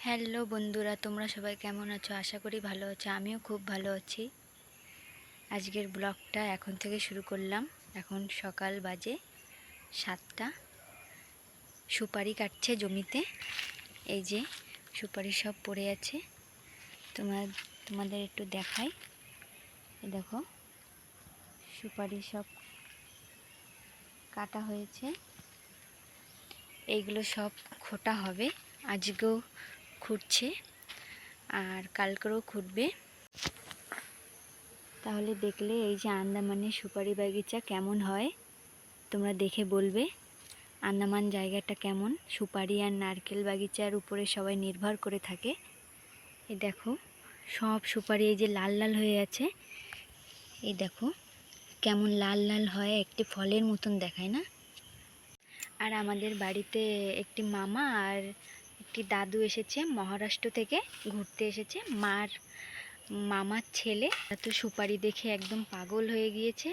Hello বন্ধুরা, তোমরা সবাই কেমন আছো? আশা করি ভালো আছো, আমিও খুব ভালো আছি। আজকের ব্লগটা এখন থেকে শুরু করলাম। এখন সকাল বাজে সাতটা। সুপারি কাটছে জমিতে। এই যে সুপারি সব পড়ে আছে। তোমার, তোমাদের একটু দেখাই। দেখো, সুপারি সব কাটা হয়েছে। এইগুলো সব খোটা হবে। আজকেও খুঁড়ছে আর কালকেও খুঁড়বে। তাহলে দেখলে এই যে আন্দামানের সুপারি বাগিচা কেমন হয়, তোমরা দেখে বলবে। আন্দামান জায়গাটা কেমন? সুপারি আর নারকেল বাগিচার উপরে সবাই নির্ভর করে থাকে। এই দেখো, সব সুপারি এই যে লাল লাল হয়ে আছে। এই দেখো, কেমন লাল লাল হয়, একটি ফলের মতন দেখায় না? আর আমাদের বাড়িতে একটি মামা আর একটি দাদু এসেছে মহারাষ্ট্র থেকে, ঘুরতে এসেছে। মার মামার ছেলে তো সুপারি দেখে একদম পাগল হয়ে গিয়েছে।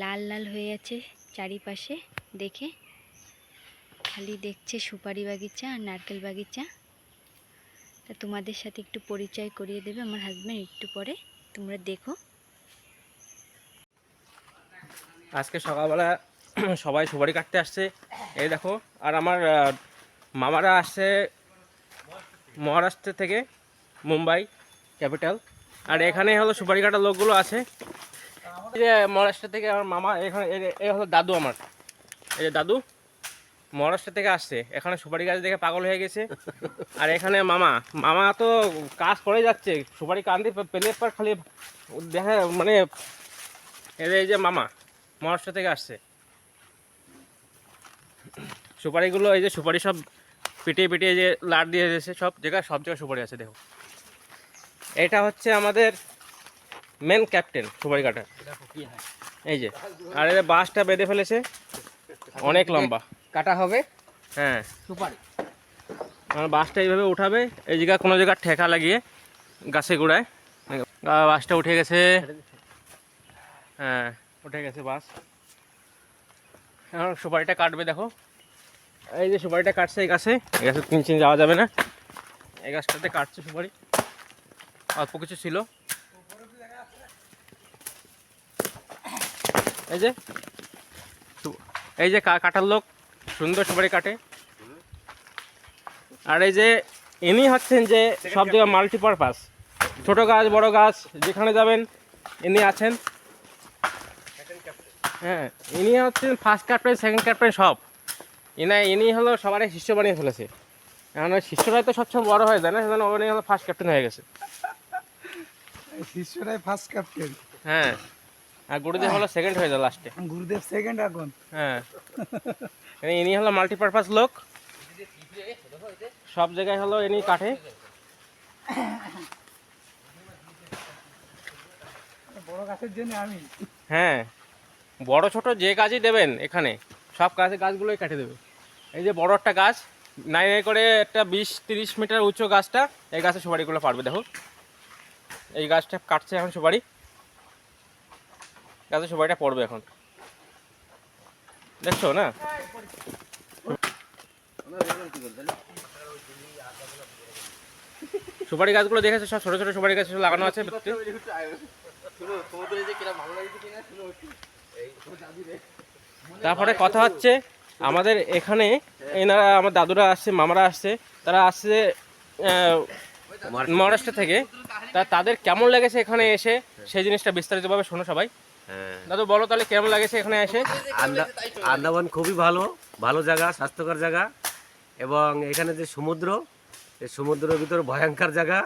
লাল লাল হয়ে আছে চারিপাশে, দেখে। খালি দেখছে সুপারি বাগিচা আর নারকেল বাগিচা। তা তোমাদের সাথে একটু পরিচয় করিয়ে দেবে, আমার হাজব্যান্ড একটু পরে। তোমরা দেখো। আজকে সকালবেলা সবাই সুপারি কাটতে আসছে। এই দেখো, আর আমার মামারা আসছে মহারাষ্ট্র থেকে, মুম্বাই ক্যাপিটাল। আর এখানে হলো সুপারি কাটার লোকগুলো আছে। মহারাষ্ট্র থেকে আমার মামা, এখানে এ- এ হলো দাদু আমার। এই যে দাদু মহারাষ্ট্র থেকে আসছে। এখানে সুপারি গাছ দেখে পাগল হয়ে গেছে। আর এখানে মামা মামা তো কাজ করে যাচ্ছে। সুপারি কান্দি পেলে পর খালি দেখা মানে এই যে- এই যে মামা মহারাষ্ট্র থেকে আসছে। সুপারিগুলো, এই যে সুপারি সব পিটিয়ে পিটিয়ে যে লাট দিয়ে দিয়েছে সব জায়গায় সব জায়গায় সুপারি আছে দেখো। এটা হচ্ছে আমাদের মেন ক্যাপ্টেন সুপারি কাটা এই যে আর এদের বাঁশটা বেঁধে ফেলেছে। অনেক লম্বা। কাটা হবে? হ্যাঁ। সুপারি। আর বাঁশটা এইভাবে উঠাবে এই জায়গায় কোনো জায়গায় ঠেকা লাগিয়ে গাছে গোড়ায়। বাঁশটা উঠে গেছে। হ্যাঁ উঠে গেছে বাঁশ এখন সুপারিটা কাটবে দেখো। এই যে সুপারিটা কাটছে এই গাছে এই গাছে তিন চিন যাওয়া যাবে না। এই গাছটাতে কাটছে সুপারি। অল্প কিছু ছিল। এই যে এই যে কাটার লোক সুন্দর সুপারি কাটে। আর এই যে ইনি হচ্ছেন যে সব জায়গায় মাল্টিপারপাস ছোট গাছ, বড় গাছ, যেখানে যাবেন, ইনি আছেন। হ্যাঁ ইনি হচ্ছেন ফার্স্ট ক্যাপ্টেন সেকেন্ড ক্যাপ্টেন সব। ইনা ইনি হলো সবারই শিষ্য বানিয়ে ফেলেছে। এখন শিষ্যরাই তো সবসময় বড় হয়ে যায় না সেজন্য উনি হলো ফার্স্ট ক্যাপ্টেন হয়ে গেছে। শিষ্যরাই ফার্স্ট ক্যাপ্টেন হ্যাঁ আর গুরুদেব হলো সেকেন্ড হয়ে যায় লাস্টে গুরুদেব সেকেন্ড এখন হ্যাঁ। ইনি হলো মাল্টিপারপাস লোক। সব জায়গায় হলো ইনি কাঠে। বড় গাছের জন্য আমি। হ্যাঁ বড় ছোট যে গাছই দেবেন এখানে সব গাছে গাছগুলোই কাটে দেবে। এই যে বড় একটা গাছ, নাই নাই করে একটা বিশ তিরিশ মিটার উঁচু গাছটা এই গাছে সুপারিগুলো পারবে, দেখো। এই গাছটা কাটছে এখন সুপারি। গাছে সুপারিটা পড়বে এখন। দেখছ না? সুপারি গাছগুলো দেখেছ? সব ছোট ছোট সুপারি গাছ লাগানো আছে তারপরে কথা হচ্ছে আমাদের এখানে এনারা আমার দাদুরা আসছে মামারা আসছে তারা আসছে মহারাষ্ট্র থেকে। তা তাদের কেমন লেগেছে এখানে এসে? সেই জিনিসটা বিস্তারিতভাবে শোনো সবাই। হ্যাঁ। দাদু বলো তাহলে কেমন লাগেছে এখানে এসে? আন্দা- আন্দামান খুবই ভালো ভালো জায়গা স্বাস্থ্যকর জায়গা এবং এখানে যে সমুদ্র এই সমুদ্রের ভিতরে ভয়ঙ্কর জায়গা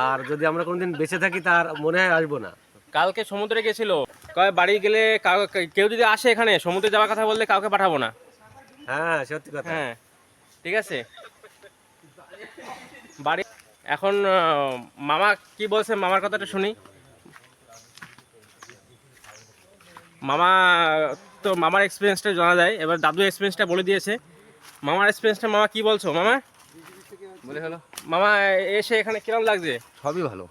আর যদি আমরা কোনোদিন বেঁচে থাকি তার মনে হয় আসব না। কালকে সমুদ্রে গেছিল। কয় বাড়ি গেলে কেউ যদি আসে এখানে সমুদ্রে যাওয়ার কথা বললে কাউকে পাঠাবো না। হ্যাঁ সত্যি কথা। হ্যাঁ ঠিক আছে। বাড়ি এখন মামা কি বলছে? মামার কথাটা শুনি। মামা তো মামার এক্সপিরিয়েন্সটা জানা যায়। এবার দাদু এক্সপিরিয়েন্সটা বলে দিয়েছে। মামার এক্সপিরিয়েন্সটা মামা কি বলছো? মামা? বলে হলো। মামা এসে এখানে কিরম লাগছে? সবই ভালো।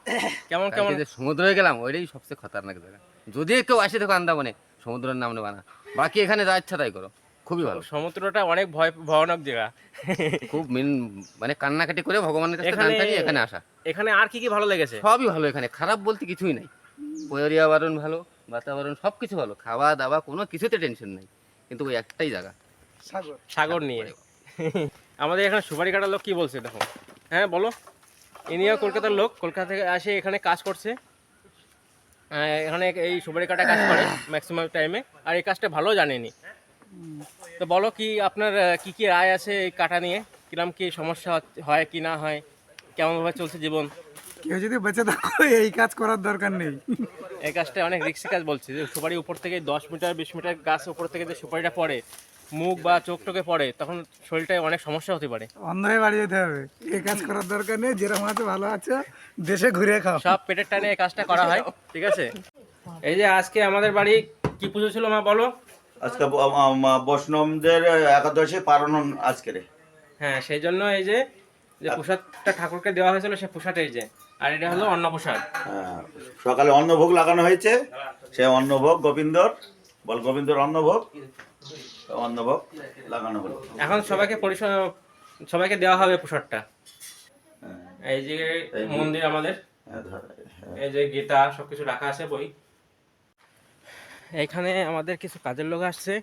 কেমন কেমন? সমুদ্রে গেলাম ওইটাই সবচেয়ে খতরনাক জায়গা। যদি কেউ আসে দেখো আন্দামানে সমুদ্রের নাম নেবা না। বাকি এখানে যা ইচ্ছা তাই করো। খুবই ভালো। সমুদ্রটা অনেক ভয় ভয়ানক জায়গা। খুব মেন মানে কান্নাকাটি করে ভগবানের কাছে দান চালিয়ে এখানে আসা। এখানে আর কি কি ভালো লেগেছে? সবই ভালো এখানে খারাপ বলতে কিছুই নাই। পরিবারণ ভালো বাতাবরণ সব কিছু ভালো খাওয়া দাওয়া কোনো কিছুতে টেনশন নেই। কিন্তু ওই একটাই জায়গা। সাগর। সাগর নিয়ে। আমাদের এখানে সুপারি কাটার লোক কি বলছে দেখো? হ্যাঁ বলো। ইনিও কলকাতার লোক কলকাতা থেকে আসে এখানে কাজ করছে। আহ, এখানে এই সুপারি কাটা কাজ করে ম্যাক্সিমাম টাইমে আর এই কাজটা ভালো জানেনি। তো বলো কি আপনার কি কি রায় আছে এই কাটা নিয়ে? কিরম কি সমস্যা হয় কি না হয়? কেমনভাবে চলছে জীবন? কেউ যদি বেঁচে থাকো এই কাজ করার দরকার নেই। এই কাজটা অনেক রিক্সি কাজ বলছে। যে সুপারি উপর থেকে দশ মিটার বিশ মিটার গাছ উপর থেকে যে সুপারিটা পড়ে মুখ বা চোখ টোকে পড়ে তখন শরীরটায় অনেক সমস্যা হতে পারে। অন্ধ হয়ে বাড়ি যেতে হবে। এই কাজ করার দরকার নেই। যেরকম আছে ভালো আছে। দেশে ঘুরে খাও। সব পেটের টানে এই কাজটা করা হয় ঠিক আছে? এই যে আজকে আমাদের বাড়ি কি পুজো ছিল মা বলো? আজকে বৈষ্ণবদের একাদশী পালন আজকের হ্যাঁ সেই জন্য এই যে যে প্রসাদটা ঠাকুরকে দেওয়া হয়েছিল সে প্রসাদ এই যে আর এটা হলো অন্ন প্রসাদ। হ্যাঁ, সকালে অন্নভোগ লাগানো হয়েছে সে অন্নভোগ গোবিন্দর বল গোবিন্দর অন্নভোগ অন্নভোগ লাগানো হলো। এখন সবাইকে সবাইকে দেওয়া হবে প্রসাদটা। এই যে মন্দির আমাদের হ্যাঁ, হ্যাঁ। এই যে গীতা সবকিছু রাখা আছে বই। এখানে আমাদের কিছু কাজের লোক আসছে,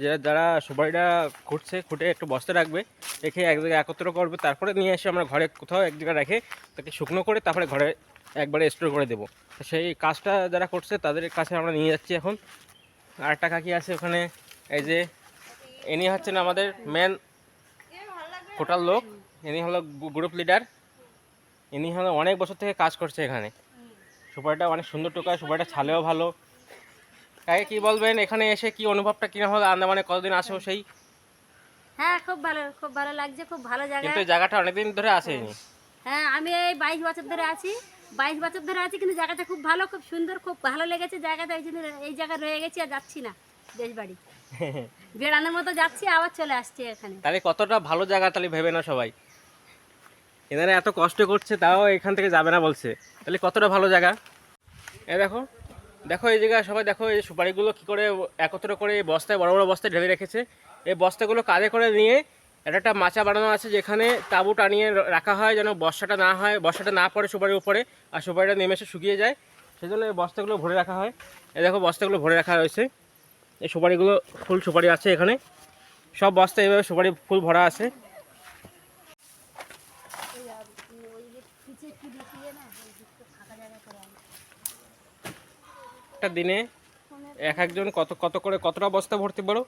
যে যারা সুপারিটা খুঁটছে খুঁটে একটু বস্তা রাখবে, রেখে এক জায়গায় একত্র করবে, তারপরে নিয়ে এসে আমরা ঘরে কোথাও এক জায়গায় রেখে তাকে শুকনো করে তারপরে ঘরে একবারে স্টোর করে দেবো। সেই কাজটা যারা করছে, তাদের কাছে আমরা নিয়ে যাচ্ছি এখন। আর একটা কাকি আছে ওখানে, এই যে ইনি হচ্ছেন আমাদের মেন টোটাল লোক, ইনি হলো গ্রুপ লিডার ইনি হলো অনেক বছর থেকে কাজ করছে এখানে। সুপারিটা অনেক সুন্দর টোকায়, সুপারিটা ছালেও ভালো। কাকে কি বলবেন? এখানে এসে কি অনুভবটা কিনা হলো? আন্দামানে কতদিন আসেও সেই? হ্যাঁ খুব ভালো খুব ভালো লাগছে খুব ভালো জায়গা। কিন্তু জায়গাটা অনেকদিন ধরে আসেনি। হ্যাঁ আমি এই বাইশ বছর ধরে আছি। বাইশ বছর ধরে আছি কিন্তু জায়গাটা খুব ভালো খুব সুন্দর খুব ভালো লেগেছে জায়গাটা। এই জন্য এই জায়গায় রয়ে গেছি আর যাচ্ছি না দেশ বাড়ি বেড়ানোর মতো যাচ্ছি আবার চলে আসছি এখানে। তাহলে কতটা ভালো জায়গা তাহলে ভেবে না সবাই। এনারা এত কষ্ট করছে তাও এখান থেকে যাবে না বলছে। তাহলে কতটা ভালো জায়গা? এ দেখো দেখো এই জায়গায় সবাই দেখো এই সুপারিগুলো কী করে একত্র করে এই বস্তায়, বড় বড় বস্তায় ঢেলে রেখেছে। এই বস্তাগুলো কাঁধে করে নিয়ে এটা একটা মাচা বানানো আছে যেখানে তাঁবু টানিয়ে রাখা হয় যেন বর্ষাটা না হয়, বর্ষাটা না পড়ে সুপারির উপরে আর সুপারিটা নেমে এসে শুকিয়ে যায়। সেজন্য এই বস্তাগুলো ভরে রাখা হয়। এই দেখো বস্তাগুলো ভরে রাখা রয়েছে। এই সুপারিগুলো, ফুল সুপারি আছে এখানে। সব বস্তা এভাবে সুপারি, ফুল ভরা আছে। একটা দিনে এক একজন কত কত করে কতটা বস্তা ভর্তি বড়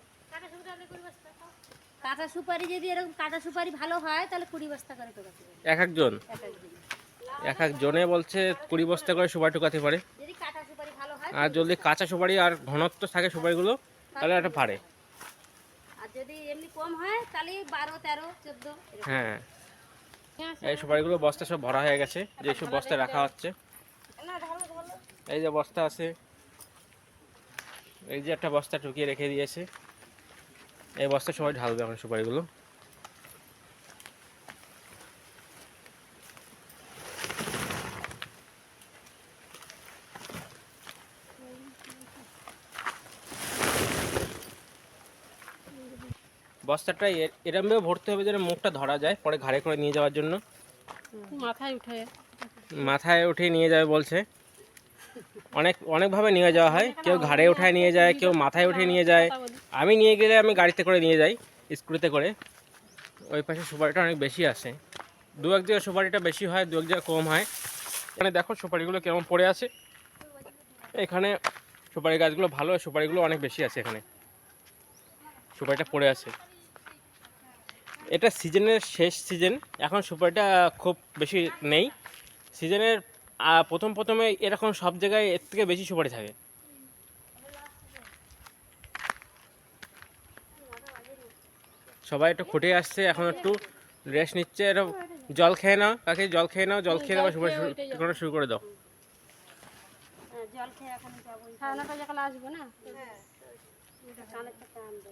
কাঁচা সুপারি যদি এরকম কাঁচা সুপারি ভালো হয় তাহলে কুড়ি বস্তা করে টোকাতে এক একজন? এক এক একজনে বলছে কুড়ি বস্তা করে সুপারি টুকাতে পারে। হয় আর যদি কাঁচা সুপারি আর ঘনত্ব থাকে সুপারিগুলো তাহলে এটা পারে আর যদি এমনি কম হয় তাহলে বারো তেরো চোদ্দ হ্যাঁ। এই সুপারিগুলো বস্তা সব ভরা হয়ে গেছে যে সব বস্তায় রাখা হচ্ছে। এই যে বস্তা আছে এই যে একটা বস্তা ঢুকিয়ে রেখে দিয়েছে। এই বস্তা সবাই ঢালবে এখন সুপারিগুলো। বস্তাটা এরমভাবে ভরতে হবে যেন মুখটা ধরা যায় পরে ঘাড়ে করে নিয়ে যাওয়ার জন্য। মাথায় উঠে। মাথায় উঠে নিয়ে যাবে বলছে। অনেক, অনেকভাবে নিয়ে যাওয়া হয়। কেউ ঘাড়ে উঠায় নিয়ে যায়, কেউ মাথায় উঠিয়ে নিয়ে যায়। আমি নিয়ে গেলে আমি গাড়িতে করে নিয়ে যাই, স্কুটিতে করে। ওই পাশে সুপারিটা অনেক বেশি আসে। দু এক জায়গায় সুপারিটা বেশি হয়, দু এক জায়গায় কম হয়। এখানে দেখো সুপারিগুলো কেমন পড়ে আছে। এখানে সুপারি গাছগুলো ভালো, সুপারিগুলো অনেক বেশি আছে এখানে। সুপারিটা পড়ে আছে। এটা সিজনের শেষ সিজন। এখন সুপারিটা খুব বেশি নেই। সিজনের আহ, প্রথম প্রথমে এরকম সব জায়গায় এর থেকে বেশি সুপারি থাকে। সবাই একটু খুঁটে আসছে এখন একটু রেস্ট নিচ্ছে একটু জল খেয়ে নাও কাকে জল খেয়ে নাও জল খেয়ে সুপারি শুরু করা শুরু করে দাও। জল খেয়ে এখন যাব। আসব না? আনব।